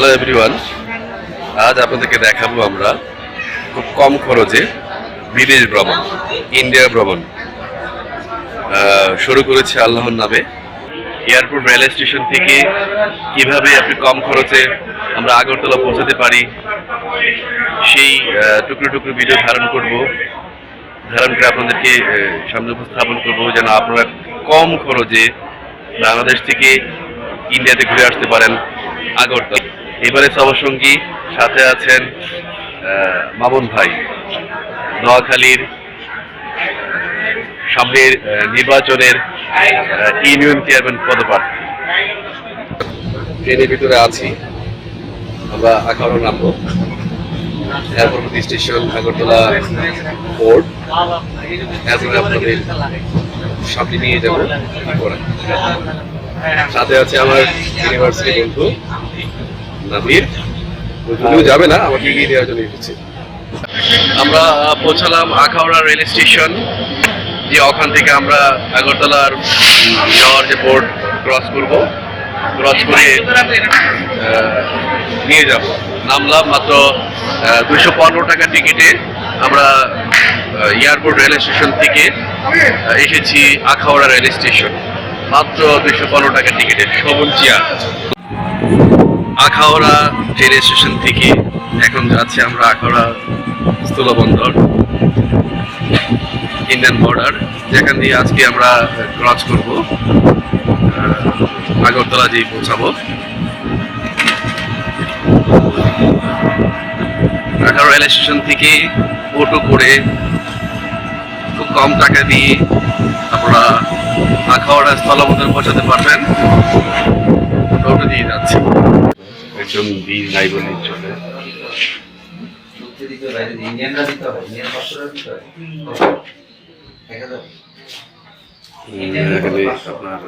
Hello everyone আজ আপনাদেরকে দেখাবো আমরা খুব কম খরচে বিদেশ ভ্রমণ ইন্ডিয়া ভ্রমণ। শুরু করেছে আল্লাহর নামে। এয়ারপোর্ট রেল স্টেশন থেকে কীভাবে আপনি কম খরচে আমরা আগরতলা পৌঁছাতে পারি, সেই টুকরো টুকরো ভিডিও ধারণ করব। ধারণ করে আপনাদেরকে সামনে উপস্থাপন করব যেন আপনারা কম খরচে বাংলাদেশ থেকে ইন্ডিয়াতে ঘুরে আসতে পারেন আগরতলা। এবারে সবসঙ্গী সাথে আছেন মামুন ভাই। নোয়াখালীর সামনের নির্বাচনের ইউনিয়ন চেয়ারম্যান পদপ্রার্থী। ট্রেনের ভিতরে আছি। আমরা আখাউড়া নামবো। পরবর্তী স্টেশন, আগরতলা পোর্ট এরপরে আপনাদের সামনে নিয়ে যাব। সাথে আছে আমার ইউনিভার্সিটি বন্ধু। যাবে না আমরা পৌঁছালাম আখাউড়া রেল স্টেশন যে ওখান থেকে আমরা আগরতলার যাওয়ার যে বোর্ড ক্রস করব, ক্রস করে নিয়ে যাব। নামলাম মাত্র দুশো পনেরো টাকা টিকিটে আমরা এয়ারপোর্ট রেল স্টেশন থেকে এসেছি আখাউড়া রেল স্টেশন। মাত্র দুশো পনেরো টাকা টিকিটে সবুজ চেয়ার আখাউড়া রেল স্টেশন থেকে এখন যাচ্ছি আমরা আখাউড়া স্থলবন্দর ইন্ডিয়ান বর্ডার যেখান দিয়ে আজকে আমরা ক্রস করব। আগরতলা দিয়ে পৌঁছাবো। আখাউড়া রেল স্টেশন থেকে অটো করে খুব কম টাকা দিয়ে আপনারা আখাউড়া স্থলবন্দর পৌঁছাতে পারবেন অটো দিয়ে যাচ্ছি একদম বীজ নাই বলেই চলে এখানে আপনার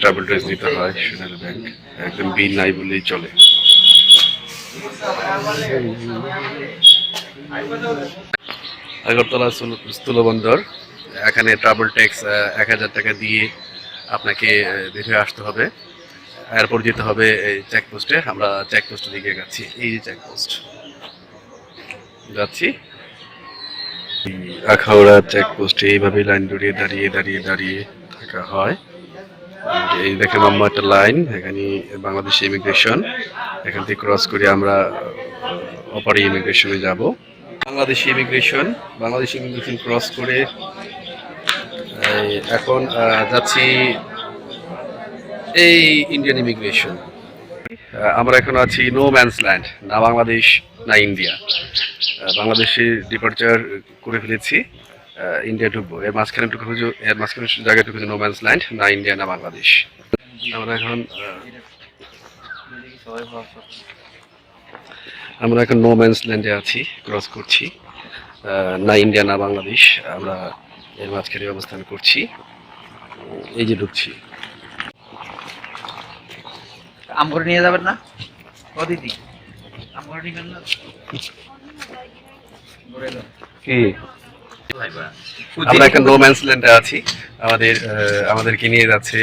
ট্রাভেল হয় একদম বিল নাই বললেই চলে। আগরতলা স্থল- স্থলবন্দর এখানে ট্রাভেল ট্যাক্স এক হাজার টাকা দিয়ে আপনাকে বের হয়ে আসতে হবে। এয়ারপোর্ট যেতে হবে, এই চেকপোস্টে আমরা চেকপোস্টের দিকে যাচ্ছি। এই যে চেকপোস্ট যাচ্ছি। আখাউড়া চেকপোস্টে এইভাবে লাইন ধরিয়ে দাঁড়িয়ে দাঁড়িয়ে দাঁড়িয়ে থাকা হয়। এই দেখেন লম্বা একটা লাইন এখানে বাংলাদেশ ইমিগ্রেশন এখান থেকে ক্রস করে আমরা অপারি ইমিগ্রেশনে যাব। Bangladesh immigration Bangladesh immigration cross করে এখন যাচ্ছি এই ইন্ডিয়ান ইমিগ্রেশন আমরা এখন আছি নো ম্যানস ল্যান্ড না বাংলাদেশ না ইন্ডিয়া আহ, বাংলাদেশে ডিপার্চার করে ফেলেছি ইন্ডিয়া ঢুকবো। এর মাঝখানে ঢুকে এর মাঝখানে জায়গায় ঢুকেছে নো ম্যানস ল্যান্ড না ইন্ডিয়া না বাংলাদেশ। আমরা এখন আমরা এখন নো ম্যানস ল্যান্ডে আছি ক্রস করছি না ইন্ডিয়া না বাংলাদেশ। আমরা এর মাঝখানে অবস্থান করছি। এই যে ঢুকছি। আম করে নিয়ে যাবেন না? ও দিদি আম করে নিবেন না? কি? আমরা এখন নো ল্যান্ডে আছি। আমাদের আমাদেরকে নিয়ে যাচ্ছে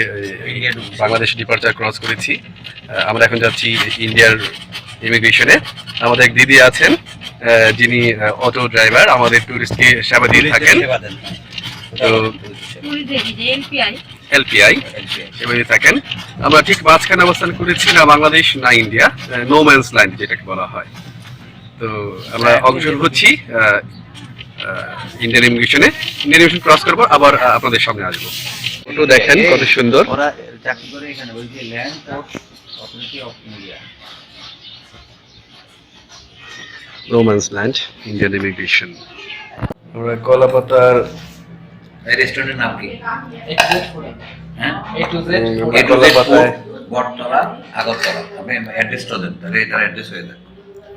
বাংলাদেশ ডিপার্চার ক্রস করেছি। আহ, আমরা এখন যাচ্ছি ইন্ডিয়ার ইমিগ্রেশনে আমাদের এক দিদি আছেন আহ, যিনি অটো ড্রাইভার আমাদের টুরিস্টকে সেবা দিয়ে থাকেন। তো এলপিআই দিয়ে থাকেন আমরা ঠিক মাঝখানে অবস্থান করেছি না বাংলাদেশ না ইন্ডিয়া নো ম্যানস ল্যান্ড যেটাকে বলা হয়। তো আমরা অগ্রসর হচ্ছি ইন্ডিয়ান ইমিগ্রেশনে ইন্ডিয়ান ইমিগ্রেশন ক্রস করব আবার আপনাদের সামনে আসব। একটু দেখেন কত সুন্দর। ওরা চাকরি করে এখানে ওই যে land authority of India no man's land Indian immigration আমরা কলাপাতার রেস্টুরেন্টের নাম কি? হ্যাঁ? A to Z Battala Agartala. আপনি অ্যাড্রেসটা দেন তাহলে এটার অ্যাড্রেস হয়ে যাবে।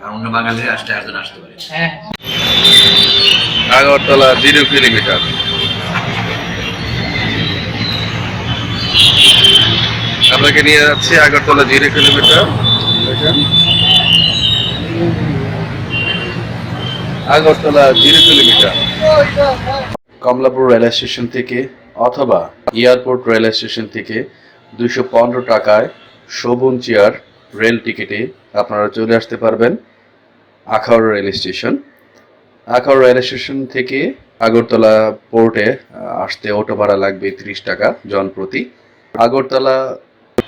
আর অন্য বাঙালি আসতে একজন আসতে পারে। হ্যাঁ। Agartala zero kilometre. আপনাকে নিয়ে যাচ্ছি Agartala zero kilometre. Agartala zero kilometre. Kamalapur rail station থেকে অথবা এয়ারপোর্ট রেল স্টেশন থেকে দুশো পনেরো টাকায় শোভন চেয়ার রেল টিকিটে আপনারা চলে আসতে পারবেন Akhaura rail station. Akhaura rail station থেকে আগরতলা পোর্টে আসতে অটো ভাড়া লাগবে তিরিশ টাকা জন প্রতি। আগরতলা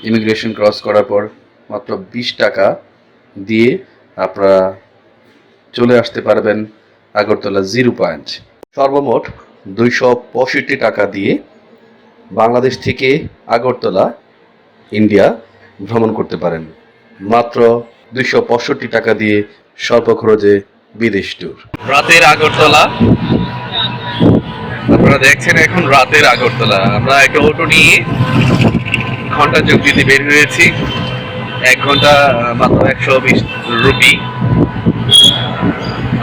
ইমিগ্রেশন ক্রস করার পর মাত্র বিশ টাকা দিয়ে আপনারা চলে আসতে পারবেন আগরতলা জিরো পয়েন্ট। সর্বমোট দুইশো পঁয়ষট্টি টাকা দিয়ে বাংলাদেশ থেকে আগরতলা, ইন্ডিয়া ভ্রমণ করতে পারেন। মাত্র দুইশো পঁয়ষট্টি টাকা দিয়ে স্বল্প খরচে বিদেশ ট্যুর রাতের আগরতলা। আপনারা দেখছেন এখন রাতের আগরতলা। আমরা একটা অটো নিয়ে ঘণ্টা যোগ দিতে বের হয়েছি। এক ঘণ্টা, মাত্র একশো বিশ রুপি।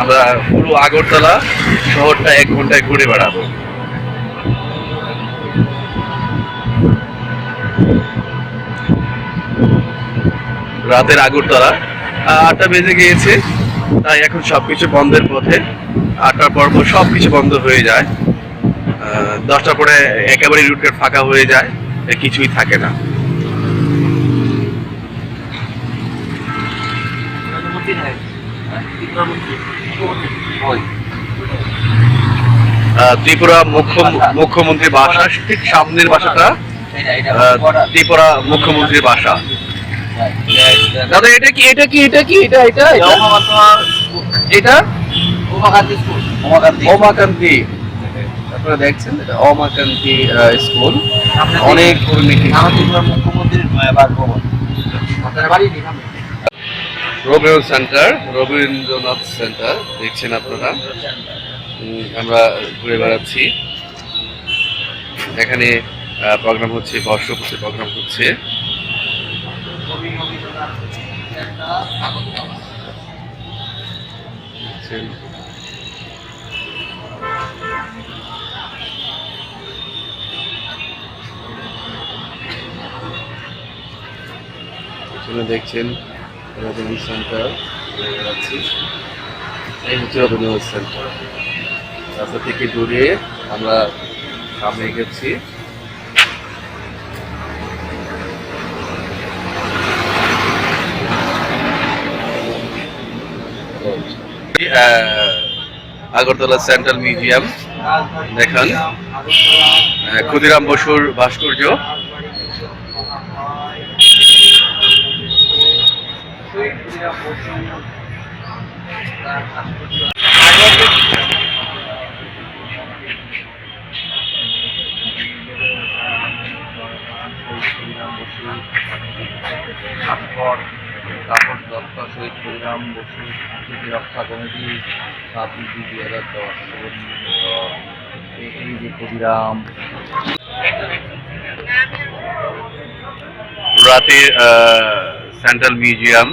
আমরা পুরো আগরতলা শহরটা এক ঘন্টায় ঘুরে বেড়াবো। রাতের আগরতলা। আটটা বেজে গিয়েছে তাই এখন সবকিছু বন্ধের পথে। আটটার পর পর সবকিছু বন্ধ হয়ে যায়। দশটার পরে একেবারে রুটটা ফাঁকা হয়ে যায় কিছুই থাকে না। আহ, ত্রিপুরা মুখ্য মুখ্যমন্ত্রীর বাসা ঠিক সামনের বাসাটা ত্রিপুরা মুখ্যমন্ত্রীর বাসা দাদা এটা কি এটা কি এটা কি এটা এটা এটা? ওমাকান্তি আপনারা দেখছেন এটা ওমাকান্তি স্কুল। অনেক পুরনো মুখ্যমন্ত্রীর বাসভবন। রবীন্দ্র সেন্টার রবীন্দ্রনাথ সেন্টার দেখছেন আপনারা? আমরা ঘুরে বেড়াচ্ছি। এখানে প্রোগ্রাম হচ্ছে, বর্ষপূর্তি প্রোগ্রাম হচ্ছে। দেখছেন। রবীন্দ্র সেন্টার বেড়াচ্ছি। এই হচ্ছে রবীন্দ্র সেন্টার রাস্তা থেকে দূরে আমরা সামনে গেছি আগরতলা সেন্ট্রাল মিউজিয়াম দেখান। ক্ষুদিরাম বসুর ভাস্কর্য। তারপর তাপস দত্ত শহীদ বসু রক্ষা কমিটি ছাব্বিশ দুই হাজার দশ এই যে সেন্ট্রাল মিউজিয়াম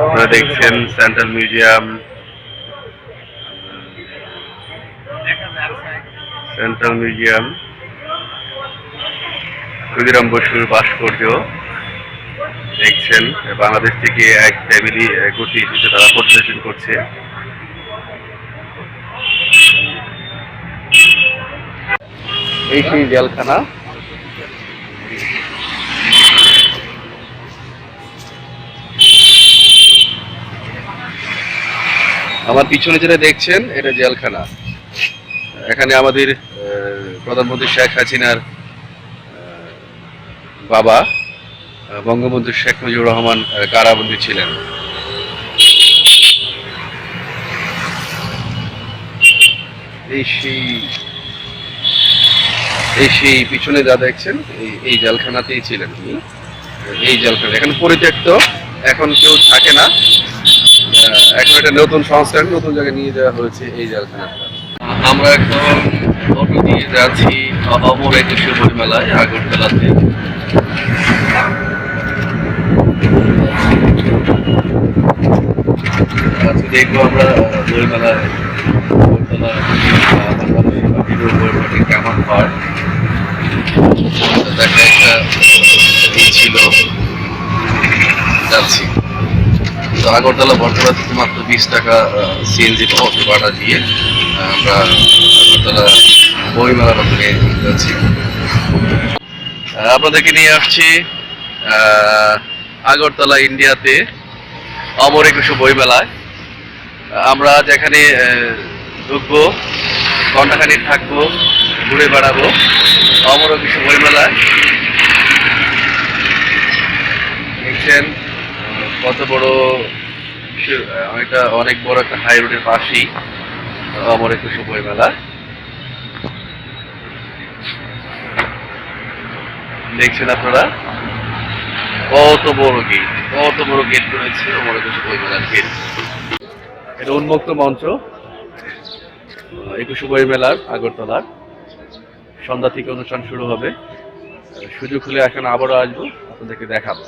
আপনারা দেখছেন central museum central museum Khudiram বসুর ভাস্কর্য দেখছেন বাংলাদেশ থেকে এক ফ্যামিলি এসেছে তারা পরিদর্শন করছে। এই সেই জেলখানা। আমার পিছনে যেটা দেখছেন, এটা জেলখানা। এখানে আমাদের প্রধানমন্ত্রী শেখ হাসিনার বাবা বঙ্গবন্ধু শেখ মুজিবুর রহমান কারাবন্দী ছিলেন। এই সেই এই সেই পিছনে যা দেখছেন, এই জেলখানাতেই ছিলেন তিনি। এই জেলখানা, এখন পরিত্যক্ত, এখন কেউ থাকে না। এখন একটা নতুন সংস্কার, নতুন জায়গায় নিয়ে যাওয়া হয়েছে এই জেলখানাটা। আমরা এখন অটো দিয়ে যাচ্ছি অমর একুশে বইমেলায় আগরতলাতে। দেখব আমরা বাংলাদেশের বাকির কেমন হয় দেখা একটা ছিল যাচ্ছি। তো আগরতলা বর্তমান থেকে মাত্র বিশ টাকা সিএনজি পাওয়া ভাড়া দিয়ে আমরা আগরতলা বইমেলার ওখানে যাচ্ছি। আপনাদেরকে নিয়ে আসছি আগরতলা ইন্ডিয়াতে অমর একুশে বইমেলায়। আমরা যেখানে ঢুকবো ঘন্টাখানি থাকব, ঘুরে বেড়াবো, অমর একুশে বইমেলায় দেখছেন, কত বড় অনেকটা, অনেক বড় একটা হাই রোডের পাশেই অমর একুশে বইমেলা। দেখছেন আপনারা? কত বড় গেট কত বড় গেট রয়েছে অমর একুশে বইমেলার গেট এটা উন্মুক্ত মঞ্চ, একুশে বই মেলার আগরতলার। সন্ধ্যা থেকে অনুষ্ঠান শুরু হবে। সুযোগ হলে এখন আবারও আসব, আপনাদেরকে দেখাবো।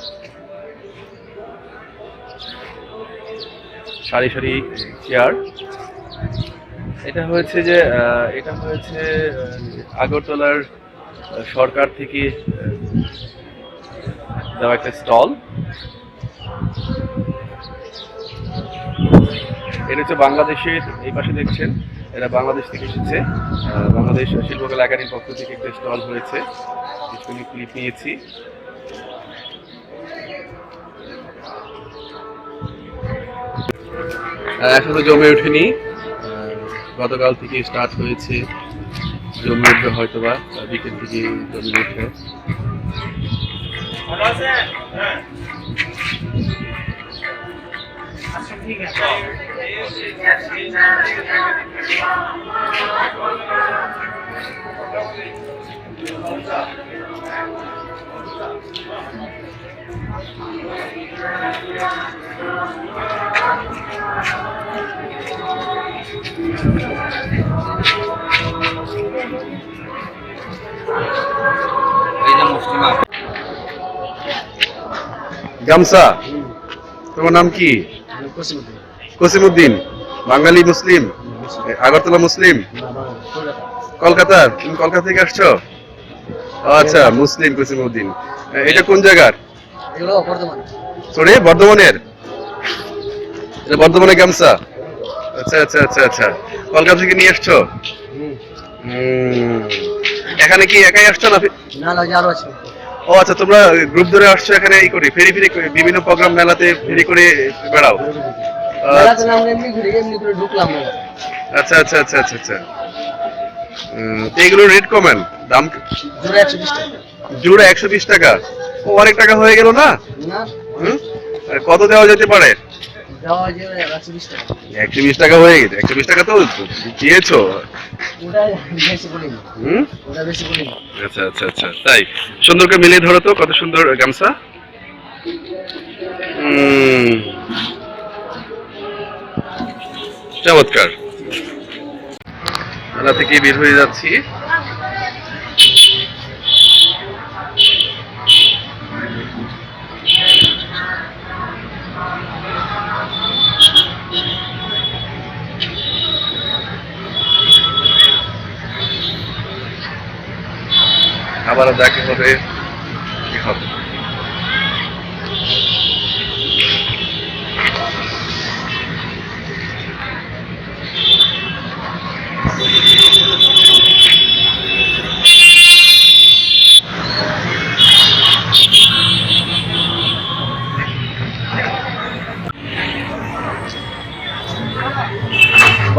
সারি সারি চেয়ার। এটা হয়েছে যে এটা হয়েছে আগরতলার সরকার থেকে দেওয়া একটা স্টল। এটা হচ্ছে বাংলাদেশের এই পাশে দেখছেন এটা বাংলাদেশ থেকে এসেছে। বাংলাদেশ শিল্পকলা একাডেমির পক্ষ থেকে একটা স্টল হয়েছে। ক্লিপ নিয়েছি। এখনও জমে ওঠেনি। গতকাল থেকে স্টার্ট হয়েছে। জমে উঠবে হয়তোবা আহ, বিকেল থেকে জমে উঠে এই যে মুসলিমা গামসা তোমার নাম কি কসিমউদ্দিন বাঙালি মুসলিম আগরতলা মুসলিম। কলকাতা তুমি কলকাতা থেকে আসছো? আচ্ছা মুসলিম কসিমউদ্দিন এটা কোন জায়গার? সরি বর্ধমানের? এটা বর্ধমানের গামসা আচ্ছা আচ্ছা আচ্ছা আচ্ছা। কলকাতা থেকে নিয়ে আসছো? এখানে কি একাই আসছো না ও আচ্ছা তোমরা গ্রুপ ধরে আসছো এখানে এই করে ফেরি ফেরি বিভিন্ন প্রোগ্রাম মেলাতে ফেরি করে বেড়াও। মেলাতে নাম এমনি ঘুরে এমনি করে ঢুকলাম না আচ্ছা আচ্ছা আচ্ছা আচ্ছা আচ্ছা। এগুলোর রেট কমেন। দাম একশো বিশ টাকা। জোড়া একশো বিশ টাকা। ও অনেক টাকা হয়ে গেল না? হুম? কত দেওয়া যেতে পারে? একশো বিশ টাকা। হয়ে গেছে। একশো বিশ টাকা তো দিয়েছ। হুম? আচ্ছা আচ্ছা আচ্ছা। তাই সুন্দর করে মিলিয়ে ধরো তো কত সুন্দর গামছা? উম, চমৎকার। মেলা থেকে বের হয়ে যাচ্ছি। আবার দেখা হবে।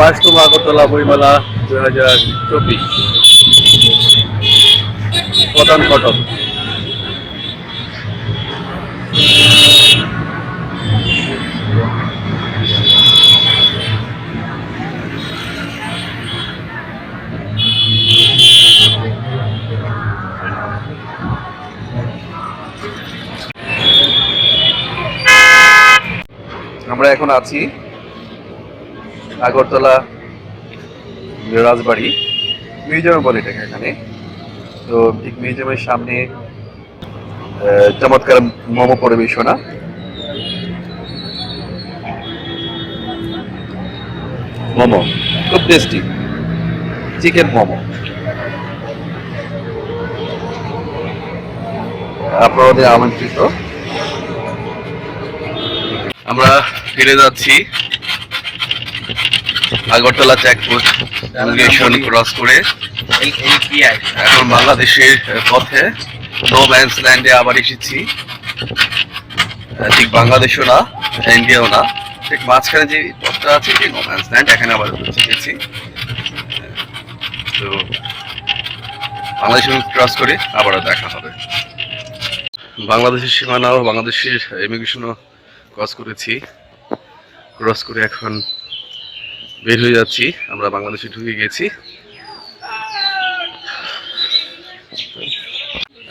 বাইশতম আগরতলা বইমেলা দু হাজার চব্বিশ। প্রধান ফটক আমরা এখন আছি আগরতলা রাজবাড়ি মিউজিয়াম বলে এটাকে এখানে। তো ঠিক মিউজিয়ামের সামনে চমৎকার মোমো পরিবেশনা। মোমো, খুব টেস্টি চিকেন মোমো। আপনাদের আমন্ত্রিত। আমরা ফিরে যাচ্ছি। আগরতলা চেকপোস্ট ইমিগ্রেশন ক্রস করে। এখন বাংলাদেশের পথে নো ম্যান্স ল্যান্ডে আবার এসেছি। ঠিক বাংলাদেশও না ইন্ডিয়াও না। ঠিক মাঝখানে যে পথটা আছে যে নো ম্যান্স ল্যান্ড এখানে আবার গেছি তো বাংলাদেশ ক্রস করে আবারও দেখা হবে। বাংলাদেশের সীমানা ও বাংলাদেশের ইমিগ্রেশনও ক্রস করেছি। ক্রস করে এখন বের হয়ে যাচ্ছি। আমরা বাংলাদেশে ঢুকে গেছি।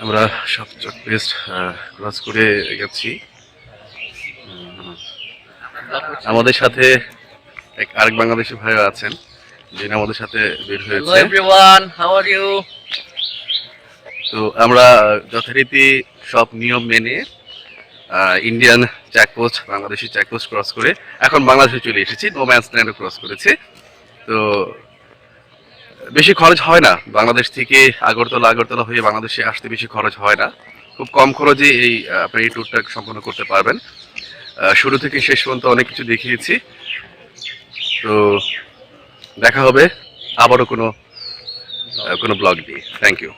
আমরা সব চক পেস্ট ক্রস করে গেছি। আমাদের সাথে এক আরেক বাংলাদেশি ভাইও আছেন যিনি আমাদের সাথে বের হ্যালো হয়েছে। এভরিওয়ান হাউ আর ইউ তো আমরা যথারীতি সব নিয়ম মেনে Indian checkpost Bangladeshi checkpost cross করে এখন বাংলাদেশে চলে এসেছি নো ম্যান্স ল্যান্ডও ক্রস করেছি। তো বেশি খরচ হয় না, বাংলাদেশ থেকে আগরতলা আগরতলা হয়ে বাংলাদেশে আসতে বেশি খরচ হয় না। খুব কম খরচে এই আপনি এই ট্যুরটা সম্পন্ন করতে পারবেন। শুরু থেকে শেষ পর্যন্ত অনেক কিছু দেখিয়েছি। তো দেখা হবে আবারও কোনো কোনো ব্লগ দিয়ে। Thank you